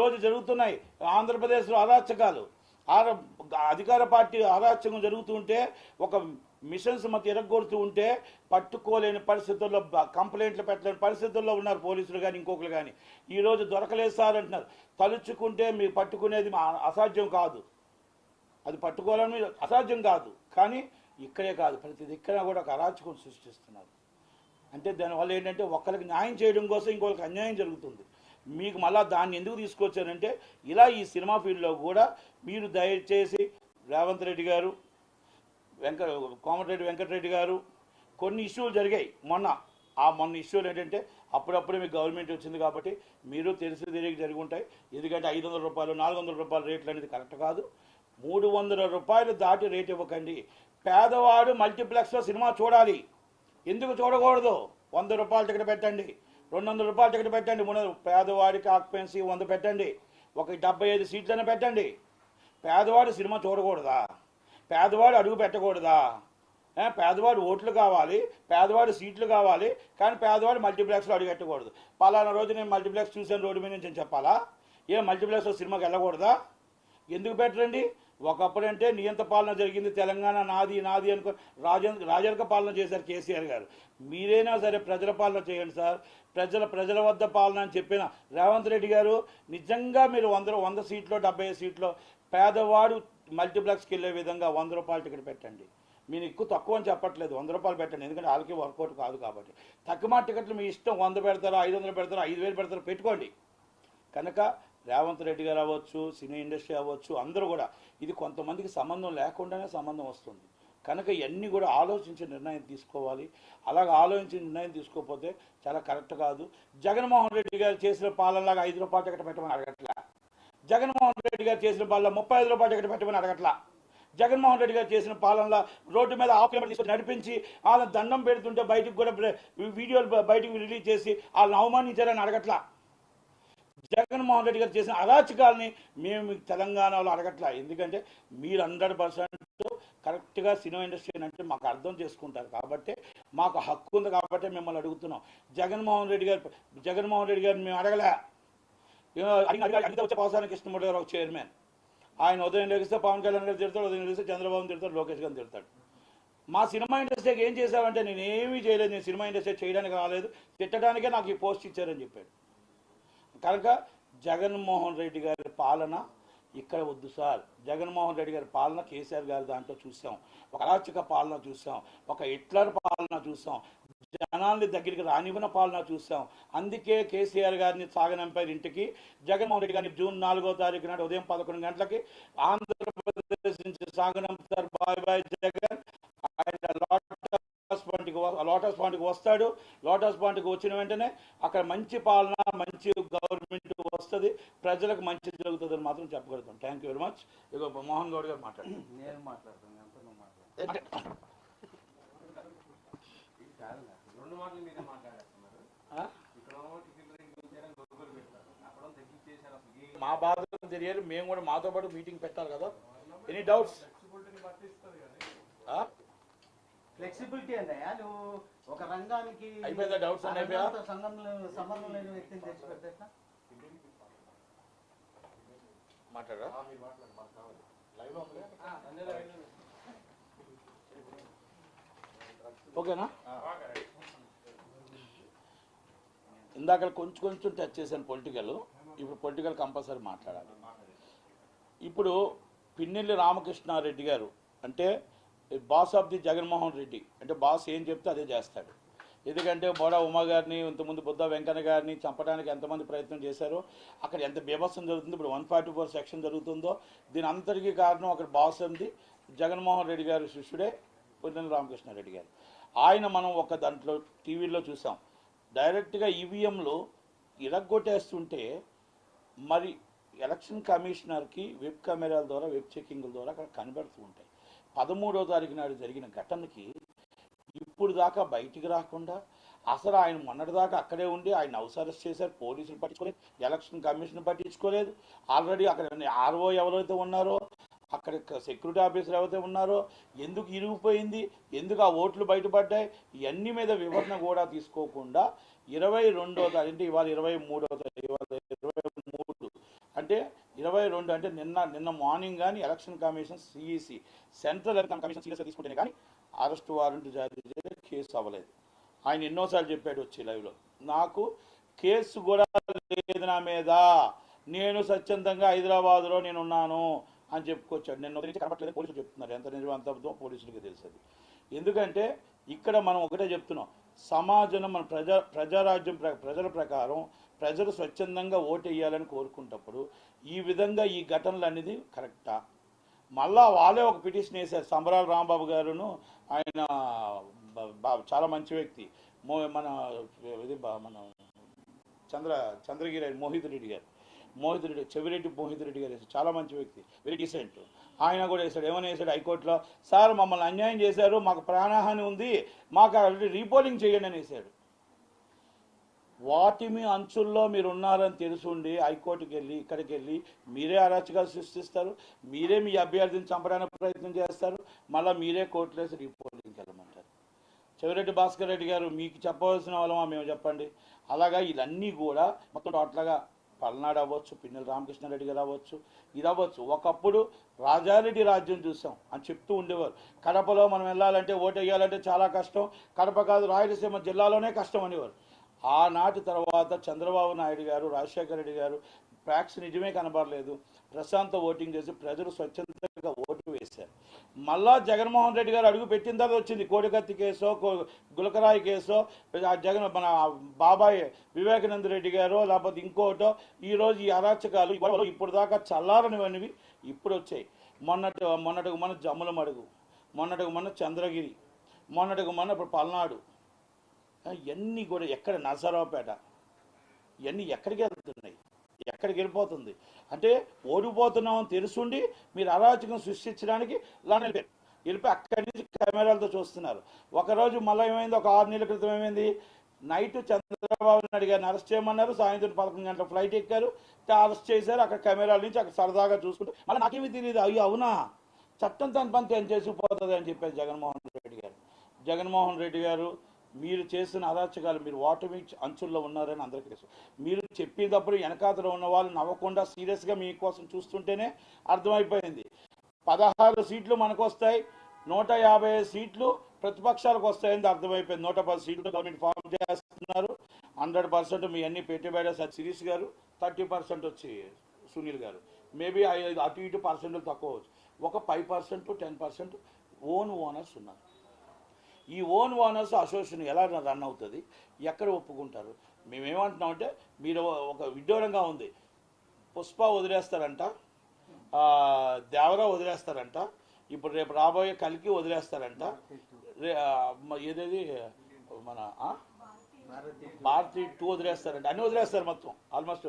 రోజు జరుగుతున్నాయి ఆంధ్రప్రదేశ్లో అరాచకాలు. అధికార పార్టీ అరాచకం జరుగుతుంటే ఒక మిషన్స్ మధ్య ఎరగొడుతూ ఉంటే పట్టుకోలేని పరిస్థితుల్లో కంప్లైంట్లు పెట్టలేని పరిస్థితుల్లో ఉన్నారు పోలీసులు కానీ ఇంకొకరు కానీ ఈరోజు దొరకలేదు సార్ అంటున్నారు. తలుచుకుంటే మీరు పట్టుకునేది అసాధ్యం కాదు. అది పట్టుకోవాలని అసాధ్యం కాదు. కానీ ఇక్కడే కాదు. ప్రతి దిక్కన కూడా ఒక అరాచకం సృష్టిస్తున్నారు. అంటే దానివల్ల ఏంటంటే ఒకరికి న్యాయం చేయడం కోసం ఇంకొకరికి అన్యాయం జరుగుతుంది. మీకు మళ్ళా దాన్ని ఎందుకు తీసుకొచ్చారంటే ఇలా ఈ సినిమా ఫీల్డ్లో కూడా మీరు దయచేసి రేవంత్ రెడ్డి గారు వెంక కోమటిరెడ్డి వెంకటరెడ్డి గారు కొన్ని ఇష్యూలు జరిగాయి మొన్న. ఆ మొన్న ఇష్యూలు ఏంటంటే అప్పుడప్పుడే మీకు గవర్నమెంట్ వచ్చింది కాబట్టి మీరు తెలిసి తెలియక జరిగి ఉంటాయి. ఎందుకంటే ఐదు వందల రూపాయలు నాలుగు వందల రూపాయల రేట్లు అనేది కరెక్ట్ కాదు. మూడు వందల రూపాయలు దాటి రేట్ ఇవ్వకండి. పేదవాడు మల్టీప్లెక్స్లో సినిమా చూడాలి. ఎందుకు చూడకూడదు? వంద రూపాయల టికెట్ పెట్టండి. రెండు వందల రూపాయలు టికెట్ పెట్టండి. మూడు పేదవాడికి ఆక్యుపెన్సీ వంద పెట్టండి. ఒక డెబ్బై ఐదు సీట్లైనా పెట్టండి. పేదవాడు సినిమా చూడకూడదా? పేదవాడు అడుగు పెట్టకూడదా? పేదవాడు ఓట్లు కావాలి పేదవాడు సీట్లు కావాలి కానీ పేదవాడు మల్టీప్లెక్స్లో అడుగు పెట్టకూడదు. పలానా రోజు నేను మల్టీప్లెక్స్ చూసాను రోడ్డు మీద నుంచి చెప్పాలా? ఏ మల్టీప్లెక్స్లో సినిమాకి వెళ్ళకూడదా? ఎందుకు పెట్టరండి? ఒకప్పుడంటే నియంత పాలన జరిగింది తెలంగాణ నాది నాది అనుకో రాజన్ రాజరిక పాలన చేశారు కేసీఆర్ గారు. మీరైనా సరే ప్రజల పాలన చేయండి సార్. ప్రజల ప్రజల వద్ద పాలన అని చెప్పిన రేవంత్ రెడ్డి గారు నిజంగా మీరు వంద వంద సీట్లో డెబ్బై సీట్లో పేదవాడు మల్టీప్లెక్స్కి వెళ్ళే విధంగా వంద రూపాయలు టికెట్ పెట్టండి. మీరు ఎక్కువ తక్కువ అని చెప్పట్లేదు. వంద రూపాయలు పెట్టండి. ఎందుకంటే వాళ్ళకి వర్కౌట్ కాదు కాబట్టి. తక్కువ టికెట్లు మీ ఇష్టం. వంద పెడతారో ఐదు వందలు పెడతారో ఐదు వేలు పెడతారో పెట్టుకోండి. కనుక రేవంత్ రెడ్డి గారు అవ్వచ్చు సినీ ఇండస్ట్రీ అవ్వచ్చు అందరూ కూడా. ఇది కొంతమందికి సంబంధం లేకుండానే సంబంధం వస్తుంది. కనుక ఇవన్నీ కూడా ఆలోచించి నిర్ణయం తీసుకోవాలి. అలాగ ఆలోచించి నిర్ణయం తీసుకోకపోతే చాలా కరెక్ట్ కాదు. జగన్మోహన్ రెడ్డి గారు చేసిన పాలనలాగా ఐదు రూపాయలు టికెట్ పెట్టమని అడగట్లా. జగన్మోహన్ రెడ్డి గారు చేసిన పాలన ముప్పై ఐదు రూపాయలు టికెట్ పెట్టమని అడగట్లా. జగన్మోహన్ రెడ్డి గారు చేసిన పాలనలో రోడ్డు మీద ఆఫ్ కిలోమీటర్ తీసుకొని నడిపించి వాళ్ళ దండం పెడుతుంటే బయటకు కూడా వీడియోలు బయటకు రిలీజ్ చేసి వాళ్ళని అవమానించారని అడగట్లా. జగన్మోహన్ రెడ్డి గారు చేసిన అరాచకాలని మేము మీకు తెలంగాణలో అడగట్లా. ఎందుకంటే మీరు హండ్రెడ్ పర్సెంట్ కరెక్ట్గా సినిమా ఇండస్ట్రీ అంటే మాకు అర్థం చేసుకుంటారు. కాబట్టి మాకు హక్కు ఉంది కాబట్టి మిమ్మల్ని అడుగుతున్నాం. జగన్మోహన్ రెడ్డి గారు జగన్మోహన్ రెడ్డి గారిని మేము అడగలే. అడిగి- అడిగితే వచ్చే పోసానికి ఇష్టం గారు ఒక చైర్మన్. ఆయన ఉదయం లెగిస్తే పవన్ కళ్యాణ్ గారు తిడతాడు ఉదయం లెగిస్తే చంద్రబాబు తిడతాడు లోకేష్ గారు తిడతాడు. మా సినిమా ఇండస్ట్రీకి ఏం చేశావంటే నేనేమీ చేయలేదు. నేను సినిమా ఇండస్ట్రీ చేయడానికి రాలేదు. తిట్టడానికే నాకు ఈ పోస్ట్ ఇచ్చారని చెప్పాడు. కనుక జగన్మోహన్ రెడ్డి గారి పాలన ఇక్కడ వద్దు సార్. జగన్మోహన్ రెడ్డి గారి పాలన కేసీఆర్ గారి దాంట్లో చూసాం. ఒక అరాచక పాలన చూసాం. ఒక హిట్లర్ పాలన చూసాం. జనాల్ని దగ్గరికి రానివ్వన పాలన చూసాం. అందుకే కేసీఆర్ గారిని సాగనంపారు ఇంటికి జగన్మోహన్ రెడ్డి గారిని జూన్ నాలుగో తారీఖు నాడు ఉదయం పదకొండు గంటలకి ఆంధ్రప్రదేశ్ నుంచి సాగనంపుతారు బాయ్ బాయ్ జగన్ ఆయన పాయింట్కి లోటస్ పాయింట్కి వస్తాడు. లోటస్ పాయింట్కి వచ్చిన వెంటనే అక్కడ మంచి పాలన మంచి గవర్నమెంట్ వస్తుంది. ప్రజలకు మంచి జరుగుతుందని మాత్రం చెప్పగలుగుతాం. థ్యాంక్ యూ వెరీ మచ్ ఇక మోహన్ గౌడ్ గారు మాట్లాడండి నేను మాట్లాడుతాను రెండు మాటలు మీరే మాట్లాడేస్తున్నారు. మా బాధలు తెలియాలి మేము కూడా మాతో పాటు మీటింగ్ పెట్టాలి కదా. ఎనీ డౌట్స్ ఫ్లెక్సిబిలిటీ అన్నయ్య నువ్వు ఒక రంగానికి అయిపోయిందా? doubts ఆ అన్నీ అయిపోయా? రంగంతో సంబంధం లేని- వ్యక్తిని ఎట్లా? మాట్లాడరా? ఓకేనా? ఇందాక కొంచెం కొంచెం టచ్ చేశాను పొలిటికల్ ఇప్పుడు పొలిటికల్ కంపల్సరీ మాట్లాడాలి. ఇప్పుడు పిన్నెల్లి రామకృష్ణారెడ్డి గారు అంటే boss of the Jaganmohan Reddy. అంటే బాస్ ఏం చెప్తే అదే చేస్తాడు. ఎందుకంటే బోడా ఉమా గారిని ఇంతకుముందు బుద్ధ వెంకన్న గారిని చంపడానికి ఎంతమంది ప్రయత్నం చేశారో అక్కడ ఎంత బీభత్సం జరుగుతుంది ఇప్పుడు వన్ ఫార్టీ ఫోర్ సెక్షన్ జరుగుతుందో దీని అంతటికీ కారణం అక్కడ బాస్ ఉంది జగన్మోహన్ రెడ్డి గారి శిష్యుడే పిన్నెల్లి రామకృష్ణారెడ్డి గారు. ఆయన మనం ఒక దాంట్లో టీవీలో చూసాం. డైరెక్ట్గా ఈవీఎంలు ఇరగ్గొట్టేస్తుంటే మరి ఎలక్షన్ కమిషనర్కి వెబ్ కెమెరాల ద్వారా వెబ్ చెకింగ్ల ద్వారా అక్కడ కనబడుతూ ఉంటాయి. పదమూడో తారీఖు నాడు జరిగిన ఘటనకి ఇప్పుడు దాకా బయటికి రాకుండా అసలు ఆయన మొన్నటి దాకా అక్కడే ఉండి ఆయన అవసరస్ చేశారు పోలీసులు పట్టించుకోలేదు ఎలక్షన్ కమిషన్ పట్టించుకోలేదు. ఆల్రెడీ అక్కడ ఆర్ఓ ఎవరైతే ఉన్నారో అక్కడ సెక్యూరిటీ ఆఫీసర్ ఎవరైతే ఉన్నారో ఎందుకు ఇరిగిపోయింది ఎందుకు ఆ ఓట్లు బయటపడ్డాయి ఇవన్నీ మీద వివరణ కూడా తీసుకోకుండా ఇరవై రెండో తారీఖు అంటే ఇవాళ ఇరవై మూడో తారీఖు ఇవాళ ఇరవై మూడు. అంటే ఇరవై రెండు అంటే నిన్న నిన్న మార్నింగ్ కానీ election commission CEC central election commission సీరియస్గా తీసుకుంటేనే కానీ అరెస్ట్ వారెంట్ జారీ చేసి కేసు అవ్వలేదు. ఆయన ఎన్నోసార్లు చెప్పాడు వచ్చి లైవ్లో. నాకు కేసు కూడా లేదు నా మీద. నేను స్వచ్ఛందంగా హైదరాబాద్లో నేను ఉన్నాను అని చెప్పుకొచ్చాడు. నిన్న నుంచి కనపట్లేదు పోలీసులు చెప్తున్నారు. ఎంత నిజం అంత అబద్ధం పోలీసులకి తెలుస్తుంది ఎందుకంటే ఇక్కడ మనం ఒకటే చెప్తున్నాం. సమాజం మన ప్రజా ప్రజారాజ్యం ప్ర ప్రజల ప్రకారం ప్రజలు స్వచ్ఛందంగా ఓటేయాలని కోరుకుంటప్పుడు ఈ విధంగా ఈ ఘటనలు అనేది కరెక్టా? మళ్ళా వాళ్ళే ఒక పిటిషన్ వేశారు. సంబరాల రాంబాబు గారును. ఆయన చాలా మంచి వ్యక్తి. మో మన ఇది మన చంద్ర చంద్రగిరి మోహిత్ రెడ్డి గారు. మోహిత్ రెడ్డి చెవిరెడ్డి మోహిత్ రెడ్డి గారు వేశారు. చాలా మంచి వ్యక్తి. వెరీ డీసెంట్ ఆయన కూడా వేశాడు. ఏమైనా వేశాడు హైకోర్టులో? సార్ మమ్మల్ని అన్యాయం చేశారు. మాకు ప్రాణహాని ఉంది. మాకు రీపోలింగ్ చేయండి అని వేశాడు. వాటిమి అంచుల్లో మీరు ఉన్నారని తెలుసుండి హైకోర్టుకి వెళ్ళి ఇక్కడికి వెళ్ళి మీరే అరాచకాలు సృష్టిస్తారు మీరే మీ అభ్యర్థిని చంపడానికి ప్రయత్నం చేస్తారు మళ్ళీ మీరే కోర్టులేసి రిపోర్టింగ్కి వెళ్ళమంటారు చెవిరెడ్డి భాస్కర్ రెడ్డి గారు మీకు చెప్పవలసిన వాళ్ళమా మేము చెప్పండి. అలాగా ఇవన్నీ కూడా మొత్తం టోటల్గా పల్నాడు అవ్వచ్చు పిన్నెల రామకృష్ణారెడ్డి గారు అవ్వచ్చు ఇది అవ్వచ్చు. ఒకప్పుడు రాజారెడ్డి రాజ్యం చూసాం అని చెప్తూ ఉండేవారు. కడపలో మనం వెళ్ళాలంటే ఓటు వేయాలంటే చాలా కష్టం కడప కాదు రాయలసీమ జిల్లాలోనే కష్టం అనేవారు. ఆనాటి తర్వాత చంద్రబాబు నాయుడు గారు రాజశేఖర రెడ్డి గారు ఫ్యాక్స్ నిజమే కనబడలేదు. ప్రశాంత ఓటింగ్ చేసి ప్రజలు స్వచ్ఛందంగా ఓటు వేశారు. మళ్ళా జగన్మోహన్ రెడ్డి గారు అడుగు పెట్టిన తర్వాత వచ్చింది. కోడికత్తి కేసో కో- గులకరాయి కేసో ఆ జగన్ మన బాబాయ్ వివేకానంద రెడ్డి గారో లేకపోతే ఇంకోటో ఈరోజు ఈ అరాచకాలు ఈ ఇప్పుడు దాకా చల్లారనివనివి ఇప్పుడు వచ్చాయి. మొన్నటి మొన్నటికి మన జమ్ములమడుగు మొన్నటికి మొన్న చంద్రగిరి మొన్నటికి మొన్న ఇప్పుడు పల్నాడు ఇవన్నీ కూడా ఎక్కడ నరసరావుపేట ఇవన్నీ ఎక్కడికి వెళ్తున్నాయి? ఎక్కడికి వెళ్ళిపోతుంది? అంటే ఓడిపోతున్నామని తెలుసుండి మీరు అరాచకం సృష్టించడానికి లాంటి వెళ్ళిపోయి అక్కడి నుంచి కెమెరాలతో చూస్తున్నారు. ఒకరోజు మళ్ళీ ఏమైంది? ఒక ఆరు నెలల క్రితం ఏమైంది? నైట్ చంద్రబాబు నాయుడు గారిని అరెస్ట్ చేయమన్నారు. సాయంత్రం పదకొండు గంటల ఫ్లైట్ ఎక్కారు. అరెస్ట్ చేశారు. అక్కడ కెమెరాల నుంచి అక్కడ సరదాగా చూసుకుంటే మళ్ళీ నాకేమీ తెలియదు అయ్యో అవునా? చట్టం తన పని తను చేసుకుపోతుంది అని చెప్పారు జగన్మోహన్ రెడ్డి గారు. జగన్మోహన్ రెడ్డి గారు మీరు చేసిన అరాచకాలు మీరు ఓటమి అంచుల్లో ఉన్నారని అందరికీ తెలుసు. మీరు చెప్పేటప్పుడు వెనకాతలో ఉన్న వాళ్ళు నవ్వకుండా సీరియస్గా మీకోసం చూస్తుంటేనే అర్థమైపోయింది. పదహారు సీట్లు మనకు వస్తాయి నూట యాభై సీట్లు ప్రతిపక్షాలకు వస్తాయని అర్థమైపోయింది. నూట పది సీట్లు గవర్నమెంట్ ఫామ్ చేస్తున్నారు. హండ్రెడ్ పర్సెంట్ మీ అన్ని పెట్టుబడి సార్ సిరీస్ గారు థర్టీ పర్సెంట్ వచ్చి సునీల్ గారు. మేబీ అటు ఇటు పర్సెంట్ తక్కువ ఒక five percent ten percent own owners ఉన్నారు. ఈ ఓన్ ఓనర్స్ అసోసియేషన్ ఎలా రన్ అవుతుంది? ఎక్కడ ఒప్పుకుంటారు? మేమేమంటున్నామంటే మీరు ఒక విడ్డూరంగా ఉంది. పుష్ప వదిలేస్తారంట. దేవరా వదిలేస్తారంట. ఇప్పుడు రేపు రాబోయే కలికి వదిలేస్తారంట. ఏదేది? మన భారతి టూ వదిలేస్తారంట. అన్నీ వదిలేస్తారు మొత్తం. ఆల్మోస్ట్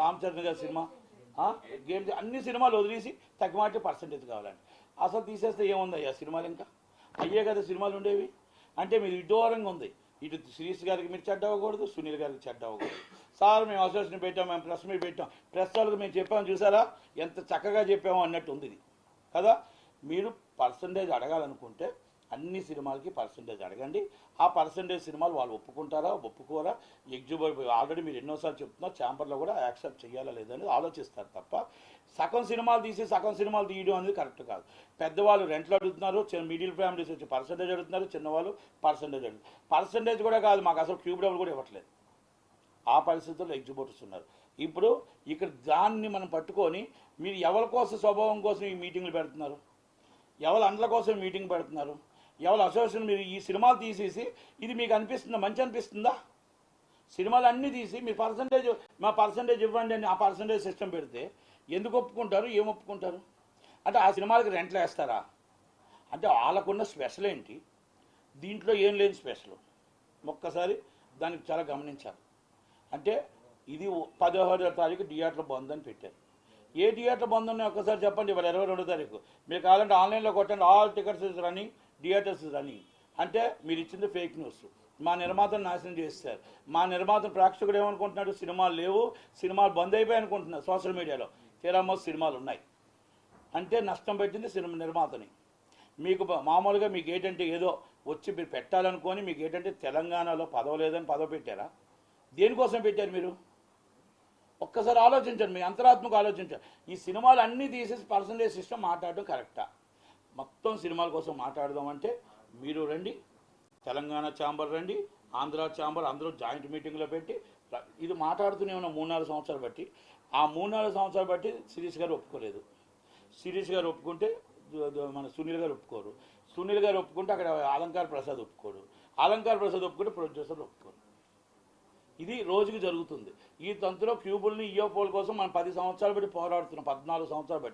రామ్ చరణ్ గారి సినిమా గేమ్స్ అన్ని సినిమాలు వదిలేసి తగ్గమాటి పర్సంటేజ్ కావాలండి అసలు తీసేస్తే ఏముంది అయ్యా సినిమాలు ఇంకా? అయ్యే కదా సినిమాలు ఉండేవి? అంటే మీరు విడ్డూరంగా ఉంది. ఇటు శ్రీస్ గారికి మీరు చెడ్డ అవ్వకూడదు సునీల్ గారికి చెడ్డ అవ్వకూడదు. సార్ మేము అసోసియేషన్ పెట్టాం మేము ప్రెస్ మీట్ పెట్టాం. ప్రెస్ వాళ్ళకి మేము చెప్పాము చూసారా? ఎంత చక్కగా చెప్పాము అన్నట్టు ఉంది ఇది. కదా? మీరు పర్సంటేజ్ అడగాలనుకుంటే అన్ని సినిమాలకి పర్సంటేజ్ అడగండి. ఆ పర్సంటేజ్ సినిమాలు వాళ్ళు ఒప్పుకుంటారా ఒప్పుకోరా? ఎగ్జిబిట్ ఆల్రెడీ మీరు ఎన్నోసార్లు చెప్తున్నారు ఛాంబర్లో కూడా యాక్సెప్ట్ చేయాలా లేదని ఆలోచిస్తారు తప్ప సగం సినిమాలు తీసి సగం సినిమాలు తీయడం అనేది కరెక్ట్ కాదు. పెద్దవాళ్ళు రెంట్లు అడుగుతున్నారు చిన్న మిడిల్ ఫ్యామిలీస్ వచ్చి పర్సంటేజ్ అడుగుతున్నారు చిన్నవాళ్ళు పర్సంటేజ్ అడుగుతున్నారు పర్సంటేజ్ కూడా కాదు మాకు అసలు క్యూబ్ డబుల్ కూడా ఇవ్వట్లేదు. ఆ పరిస్థితుల్లో ఎగ్జిబిటర్స్ ఉన్నారు. ఇప్పుడు ఇక్కడ దాన్ని మనం పట్టుకొని మీరు ఎవరి కోసం స్వభావం కోసం ఈ మీటింగ్లు పెడుతున్నారు? ఎవరి అండ్ల కోసం మీటింగ్ పెడుతున్నారు? ఎవరు అసోసియేషన్ మీరు ఈ సినిమాలు తీసేసి ఇది మీకు అనిపిస్తుందా? మంచి అనిపిస్తుందా? సినిమాలు అన్నీ తీసి మీ పర్సంటేజ్ మా పర్సంటేజ్ ఇవ్వండి అని ఆ పర్సంటేజ్ సిస్టమ్ పెడితే ఎందుకు ఒప్పుకుంటారు? ఏం ఒప్పుకుంటారు? అంటే ఆ సినిమాలకి రెంట్లు వేస్తారా? అంటే వాళ్ళకున్న స్పెషల్ ఏంటి? దీంట్లో ఏం లేని స్పెషల్ ఒక్కసారి దానికి చాలా గమనించాలి. అంటే ఇది పదహారో తారీఖు థియేటర్ బంద్ అని పెట్టారు. ఏ థియేటర్ బంద్ ఉన్నాయి ఒక్కసారి చెప్పండి ఇవాళ ఇరవై రెండో తారీఖు. మీరు కావాలంటే ఆన్లైన్లో కొట్టండి. All tickets running theatres running అంటే మీరు ఇచ్చింది ఫేక్ న్యూస్. మా నిర్మాతను నాశనం చేస్తారు మా నిర్మాత ప్రేక్షకుడు ఏమనుకుంటున్నాడు? సినిమాలు లేవు. సినిమాలు బంద్ అయిపోయాయి అనుకుంటున్నారు సోషల్ మీడియాలో. తీరామో సినిమాలు ఉన్నాయి. అంటే నష్టం పెట్టింది సినిమా నిర్మాతని. మీకు మామూలుగా మీకు ఏంటంటే ఏదో వచ్చి మీరు పెట్టాలనుకొని మీకు ఏంటంటే తెలంగాణలో పదవ లేదని పదవి పెట్టారా? దేనికోసం పెట్టారు మీరు? ఒక్కసారి ఆలోచించండి. మీ అంతరాత్మకు ఆలోచించండి. ఈ సినిమాలు అన్నీ తీసేసి పర్సంటేజ్ సిస్టమ్ మాట్లాడడం కరెక్టా? మొత్తం సినిమాల కోసం మాట్లాడదామంటే మీరు రండి తెలంగాణ ఛాంబర్ రండి ఆంధ్ర ఛాంబర్ అందరూ జాయింట్ మీటింగ్లో పెట్టి ఇది మాట్లాడుతూనే ఉన్న మూడు నాలుగు సంవత్సరాలు బట్టి. ఆ మూడు నాలుగు సంవత్సరాలు బట్టి శిరీష్ గారు ఒప్పుకోలేదు. శిరీష్ గారు ఒప్పుకుంటే మన సునీల్ గారు ఒప్పుకోరు. సునీల్ గారు ఒప్పుకుంటే అక్కడ అలంకార్ ప్రసాద్ ఒప్పుకోడు అలంకార్ ప్రసాద్ ఒప్పుకుంటే ప్రొడ్యూసర్ ఒప్పుకోరు. ఇది రోజుకి జరుగుతుంది. ఈ తంతులో క్యూబుల్ని ఇయోపోల్ కోసం మనం పది సంవత్సరాలు బట్టి పోరాడుతున్నాం పద్నాలుగు సంవత్సరాలు బట్టి